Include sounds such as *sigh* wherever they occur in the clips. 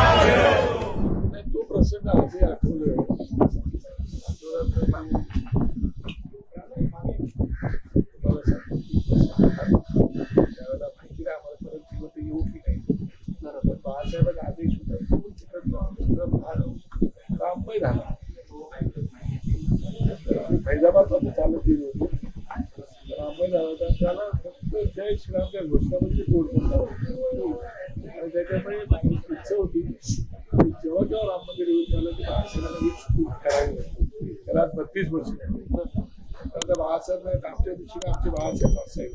नाही, तो प्रसंग आधी आठवलं आठवलं तर त्यावेळेला माहिती आम्हाला परत येऊ की नाही आदेश होता झाला फैजाबादमध्ये चालत गेले होते राममय झाला होता त्याला फक्त जय श्रीरामच्या घोषणामध्ये तोडफोड झाली त्याच्यामुळे माझी इच्छा होती. की जेव्हा जेव्हा राम मंदिर येऊन झालं की बाळासाहेबांना करावी त्याला आज बत्तीस वर्ष. तर बाळासाहेब आमच्या दिवशी आमचे बाळासाहेब साहेब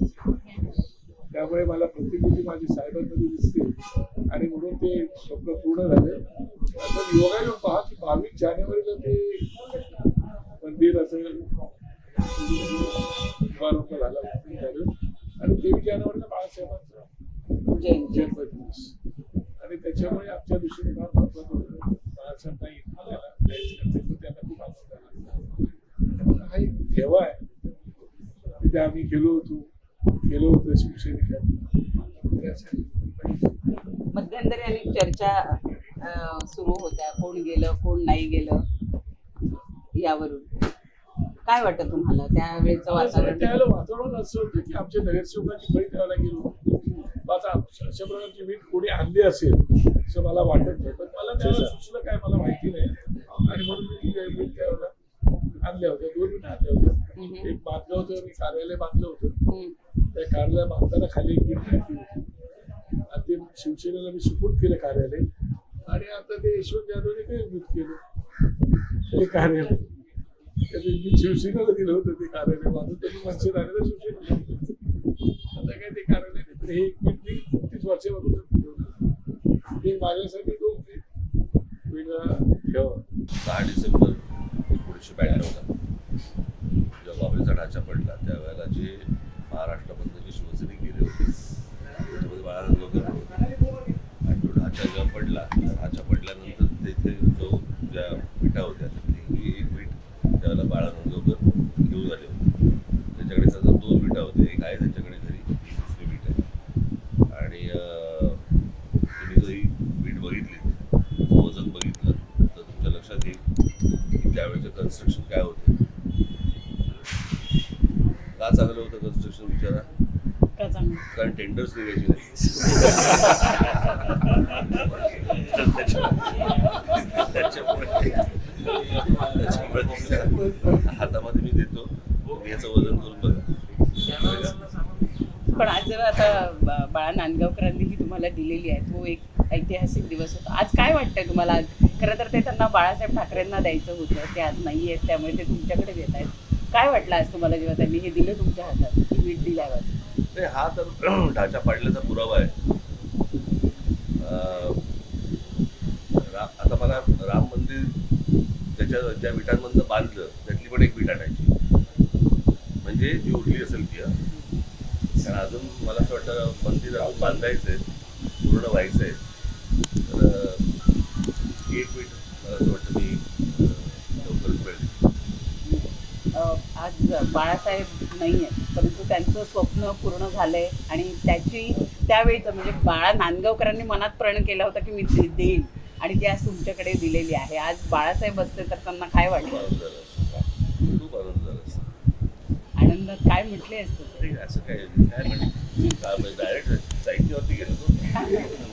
त्यामुळे मला प्रतिकृती माझी साहेबांमध्ये दिसते. आणि म्हणून ते स्वप्न पूर्ण झाले. आता योगायोग पहा की बावीस जानेवारीला ते मंदिर असं शुभारंभ झाला. झालं आणि तेवीस जानेवारीला बाळासाहेबांचा जयंती. आणि त्याच्यामुळे आमच्या दृष्टीने फार महत्वाचं होतं बाळासाहेब नाही त्यांना खूप आनंद झाला. हा एक ठेवा आहे. तिथे आम्ही गेलो होतो. गेलो होतो शिवसैनिकांनी त्यासाठी मध्यंतरी अनेक चर्चा सुरू होत्या. कोण गेलं कोण नाही गेलं यावरून. काय वाटतं तुम्हाला? त्यावेळेचं वातावरण? त्यावेळेला वातावरण असं होतं की आमच्या नगरसेवकांची बळी द्यायला गेलो. आता अशा प्रकारची वीट कोणी आणली असेल असं मला वाटत नाही. पण मला त्यावेळेला सुचलं काय मला माहिती नाही. आणि म्हणून मी वीट त्यावेळेला आणल्या होत्या दोन वीट आणल्या होत्या. एक बांधलं होतं मी कार्यालय बांधलं होतं. त्या कार्यालय बांधताना खाली एक वीट टाकली होती. आणि ते शिवसेनेला मी सुपूर्द केलं कार्यालय. आणि आता ते यशवंत जाधवने काही वीट केलं. ते कार्यालय. मी शिवसेनेला दिलं होतं ते कार्यालय बांधून. त्यांनी मनसे आलेलं शिवसेनेला आता काय ते कार्यालय तर हे एक वीट मी तीस वर्षापासून ते माझ्यासाठी तो वेगळा ठेवा. दहा डिसेंबर एकोणीसशे ब्याण्णवला जेव्हा बाबरीचा ढाचा पडला त्यावेळेला जे महाराष्ट्रामधले जे शिवसैनिक गेले होते त्याच्यामध्ये बाळा रंगवकर पण होते आणि तो ढाचा जेव्हा पडला ढाचा पडल्यानंतर तेथे जो ज्या विटा होत्या त्यातली ही एक वीट त्यावेळेला बाळा रंगवकर घेऊन आले होते त्याच्याकडे सध्या दोन विटा होत्या एक आहे त्यांच्याकडे घरी ही दुसरी वीट आहे आणि अं, तुम्ही जर ही वीट बघितली तिचं वजन बघितलं तर तुमच्या लक्षात येईल की त्यावेळेचं कन्स्ट्रक्शन काय होतं? का चांगलं होतं कन्स्ट्रक्शन विचारा? कारण टेंडर्स निघायची नाही. त्याच्यामुळे हातामध्ये मी देतो. याचं वजन करून बघा. पण आज जेव्हा आता बाळा नांदगावकरांनी ही तुम्हाला दिलेली आहे तो एक ऐतिहासिक दिवस होता. आज काय वाटतंय तुम्हाला? खरं तर ते त्यांना बाळासाहेब ठाकरेंना द्यायचं होतं. ते आज नाही आहेत त्यामुळे ते तुमच्याकडे देत आहेत. काय वाटलं आज तुम्हाला जेव्हा त्यांनी हे दिलं तुमच्या हातात ही वीट दिल्यावर? हा तर *clears throat* ढाचा पाडल्याचा पुरावा आहे. आता मला राम मंदिर त्याच्या ज्या विटांमधनं बांधलं त्यातली पण एक विट आणायची. म्हणजे जी उरली असेल ती कारण अजून मला असं वाटतं मंदिर बांधायचं आहे पूर्ण व्हायचं आहे तर अं, ती एक वीट मला असं वाटतं मी अं, लवकरच मिळेल अं, आज बाळासाहेब नाही आहेत परंतु त्यांचं स्वप्न पूर्ण झालंय आणि त्याची त्यावेळीचं म्हणजे बाळा नांदगावकरांनी मनात प्रण केला होता की मी ते देईन आणि ती आज तुमच्याकडे दिलेली आहे. आज बाळासाहेब असते तर त्यांना काय वाटलं झाला. खूप आनंद झाला काय म्हटले असते? असं काय काय डायरेक्ट साहित्यावरती गेलो